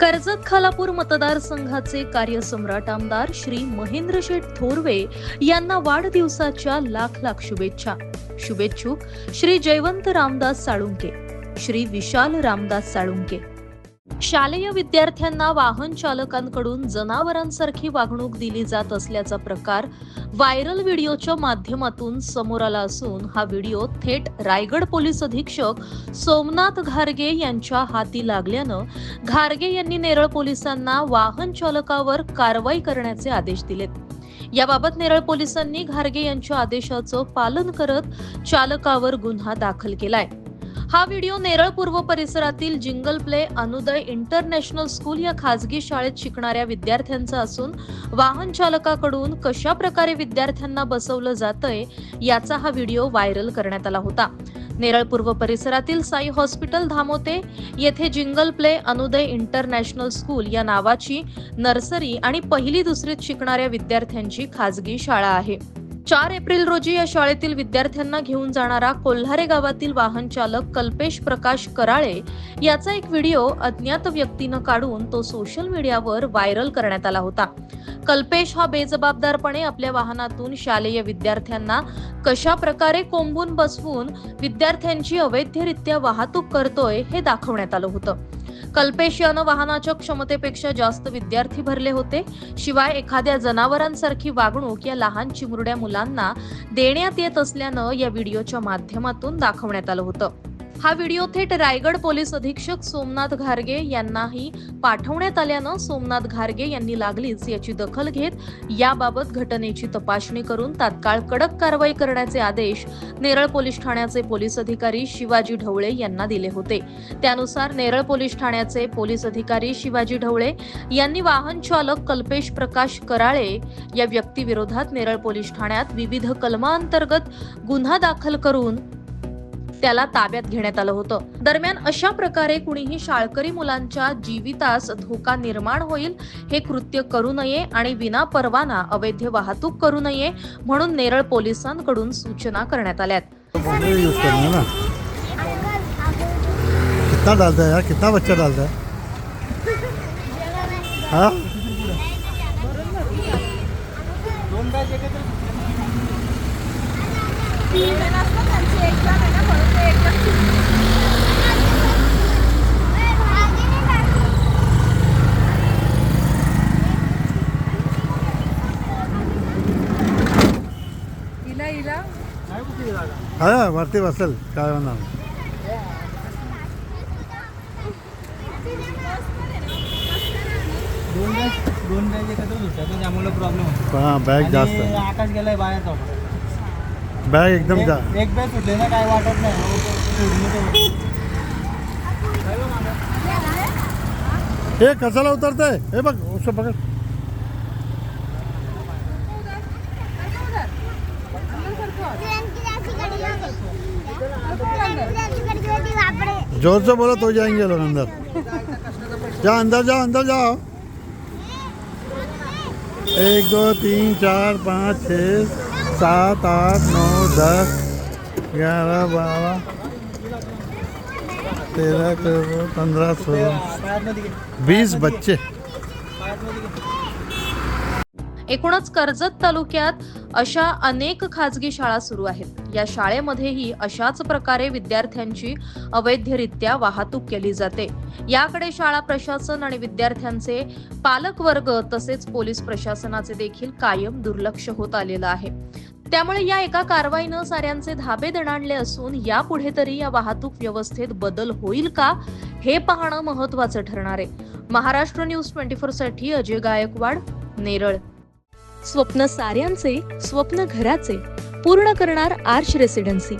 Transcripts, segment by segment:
कर्जत खालापूर मतदारसंघाचे कार्यसम्राट आमदार श्री महेंद्र शेठ थोरवे यांना वाढदिवसाच्या लाख लाख शुभेच्छा. शुभेच्छुक श्री जयवंत रामदास साळुंके श्री विशाल रामदास साळुंके शालेय विद्यार्थ्यांना वाहन चालकांकडून जनावरांसारखी वागणूक दिली जात असल्याचा प्रकार व्हायरल व्हिडिओच्या माध्यमातून समोर आला असून हा व्हिडिओ थेट रायगड पोलीस अधीक्षक सोमनाथ घारगे यांच्या हाती लागल्यानं घारगे यांनी नेरळ पोलिसांना वाहन चालकावर कारवाई करण्याचे आदेश दिलेत. याबाबत नेरळ पोलिसांनी घारगे यांच्या आदेशाचं पालन करत चालकावर गुन्हा दाखल केलाय. हा व्हिडिओ नेरळ पूर्व परिसरातील jingle play Anuday international school या खासगी शाळेत शिकणाऱ्या विद्यार्थ्यांचा असून वाहन चालकाकडून कशा प्रकारे विद्यार्थ्यांना बसवलं जातंय याचा हा व्हिडिओ व्हायरल करण्यात आला होता. नेरळ पूर्व परिसरातील साई हॉस्पिटल धामोते येथे jingle play Anuday international school या नावाची नर्सरी आणि पहिली दुसरीत शिकणाऱ्या विद्यार्थ्यांची खासगी शाळा आहे. चार एप्रिल रोजी या शाळेतील विद्यार्थ्यांना घेऊन जाणारा कोल्हारे गावातील वाहन चालक कल्पेश प्रकाश कराळे याचा एक व्हिडिओ अज्ञात व्यक्तीनं काढून तो सोशल मीडियावर व्हायरल करण्यात आला होता. कल्पेश हा बेजबाबदारपणे आपल्या वाहनातून शालेय विद्यार्थ्यांना कशा प्रकारे कोंबून बसवून विद्यार्थ्यांची अवैधरित्या वाहतूक करतोय हे दाखवण्यात आलं होतं. कल्पेश यानं वाहनाच्या क्षमतेपेक्षा जास्त विद्यार्थी भरले होते. शिवाय एखाद्या जनावरांसारखी वागणूक या लहान चिमुरड्या मुलांना देण्यात येत असल्यानं या व्हिडिओच्या माध्यमातून दाखवण्यात आलं होतं. हा व्हिडिओ थेट रायगड पोलीस अधीक्षक सोमनाथ घारगे यांनाही पाठवण्यात आल्यानं सोमनाथ घारगे यांनी लागलीच याची दखल घेत याबाबत घटनेची तपासणी करून तात्काळ कडक कारवाई करण्याचे आदेश नेरळ पोलीस ठाण्याचे पोलीस अधिकारी शिवाजी ढवळे यांना दिले होते. त्यानुसार नेरळ पोलीस ठाण्याचे पोलीस अधिकारी शिवाजी ढवळे यांनी वाहन चालक कल्पेश प्रकाश कराळे या व्यक्तीविरोधात नेरळ पोलीस ठाण्यात विविध कलमांतर्गत गुन्हा दाखल करून त्याला ताब्यात घेण्यात आलं होतं. दरम्यान अशा प्रकारे कुणीही शाळकरी मुलांच्या जीवितास धोका निर्माण होईल हे कृत्य करू नये आणि विना परवाना अवैध वाहतूक करू नये म्हणून नेरळ पोलिसांकडून सूचना करण्यात आल्यात. है कितना डालता है यार? कितना बच्चा डालता है? हाँ? हा वरती बसेल काय होणार? दोन बॅग दोन बॅग एकत्रच होत्या त्यामुळे प्रॉब्लेम होतो. हा बॅग जास्त. आकाश गेलाय बाहेर जाऊन बॅग एकदम जा। एक- बॅग सुटले ना काय वाटत नाही हो, कशाला उतरतंय हे। बघ उसं पकड। ज़ोर से बोलो तो जाएँगे लोग अंदर। जा अंदर जाओ अंदर जाओ एक दो तीन चार पाँच छः सात आठ नौ दस ग्यारह बारह तेरह चौदह पंद्रह सोलह। बीस बच्चे। एकूणच कर्जत तालुक्यात अशा अनेक खाजगी शाळा सुरू आहेत. या शाळेमध्येही अशाच प्रकारे विद्यार्थ्यांची अवैधरित्या वाहतूक केली जाते. याकडे शाळा प्रशासन आणि विद्यार्थ्यांचे पालक वर्ग तसेच पोलीस प्रशासनाचे देखील कायम दुर्लक्ष होत आलेलं आहे. त्यामुळे या एका कारवाईनं साऱ्यांचे धाबे दणाणले असून यापुढे तरी या वाहतूक व्यवस्थेत बदल होईल का हे पाहणं महत्वाचं ठरणार आहे. महाराष्ट्र न्यूज ट्वेंटी फोरसाठी अजय गायकवाड नेरळ. स्वप्न साऱ्यांचे स्वप्न घराचे पूर्ण करणार आर्च रेसिडेन्सी.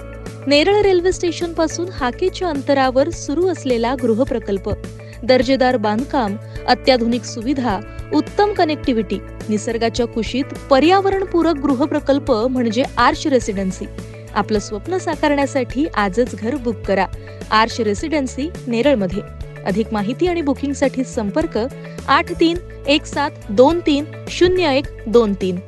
नेरळ रेल्वे स्टेशनपासून हाकेच्या अंतरावर सुरू असलेला गृहप्रकल्प. दर्जेदार बांधकाम अत्याधुनिक सुविधा उत्तम कनेक्टिव्हिटी निसर्गाच्या कुशीत पर्यावरणपूरक गृहप्रकल्प म्हणजे आर्श रेसिडेन्सी आपलं स्वप्न साकारण्यासाठी आजच घर बुक करा. आर्श रेसिडेन्सी नेरळमध्ये. अधिक माहिती आणि बुकिंगसाठी संपर्क आठ तीन एक सात दोन तीन शून्य एक दोन तीन.